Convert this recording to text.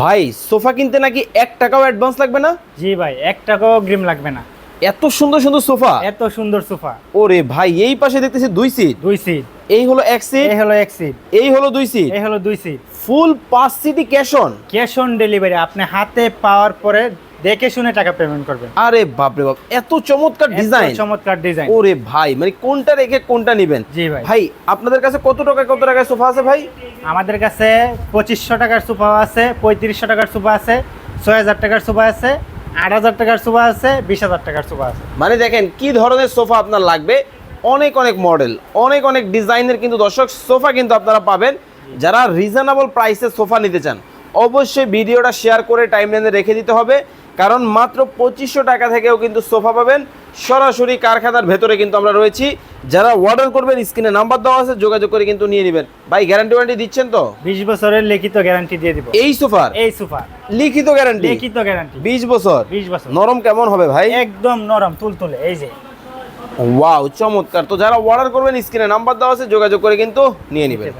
ভাই সোফা কিনতে নাকি এক টাকাও অ্যাডভান্স লাগবে না? জি ভাই এক টাকাও গ্রিম লাগবে না। এত সুন্দর সুন্দর সোফা? এত সুন্দর সোফা। ওরে ভাই এই পাশে দেখতেছি দুই সিট দুই সিট এই হলো এক সিট এই হলো এক সিট এই হলো দুই সিট এই হলো দুই সিট ফুল পাঁচ city cash on cash on delivery আপনি হাতে পাওয়ার পরে দেখে শুনে টাকা পেমেন্ট করবেন। আরে বাপরে বাপ এত চমৎকার ডিজাইন চমৎকার ডিজাইন ওরে ভাই মানে কোনটা রেখে কোনটা নেবেন? জি ভাই। ভাই আপনাদের কাছে কত টাকা কত টাকায় সোফা আছে ভাই? আমাদের কাছে পঁচিশশো টাকার সোফা আছে পঁয়ত্রিশশো টাকার সোফা আছে ছয় হাজার টাকার সোফা আছে আট হাজার টাকার সোফা আছে বিশ হাজার টাকার সোফা আছে। মানে দেখেন কি ধরনের সোফা আপনার লাগবে? অনেক অনেক মডেল অনেক অনেক ডিজাইনের কিন্তু দর্শক সোফা কিন্তু আপনারা পাবেন। যারা রিজনেবল প্রাইসে সোফা নিতে চান অবশ্যই ভিডিওটা শেয়ার করে টাইমলাইনে রেখে দিতে হবে। কারণ মাত্র পঁচিশশো টাকা থেকেও কিন্তু সোফা পাবেন। সরাসরি কারখানার ভেতরে কিন্তু আমরা রয়েছি। যারা অর্ডার করবেন স্ক্রিনে নাম্বার দেওয়া আছে যোগাযোগ করে কিন্তু নিয়ে নেবেন। ভাই গ্যারান্টি ওয়ারেন্টি দিচ্ছেন তো? বিশ বছরের লিখিত গ্যারান্টি দিয়ে দিব। এই সোফার? এই সোফার। লিখিত গ্যারান্টি লিখিত গ্যারান্টি বিশ বছর? বিশ বছর। নরম কেমন হবে ভাই? একদম নরম তুলতুলে এই যে। ওয়াও চমৎকার। তো যারা অর্ডার করবেন স্ক্রিনে নাম্বার দেওয়া আছে যোগাযোগ করে কিন্তু নিয়ে নেবেন।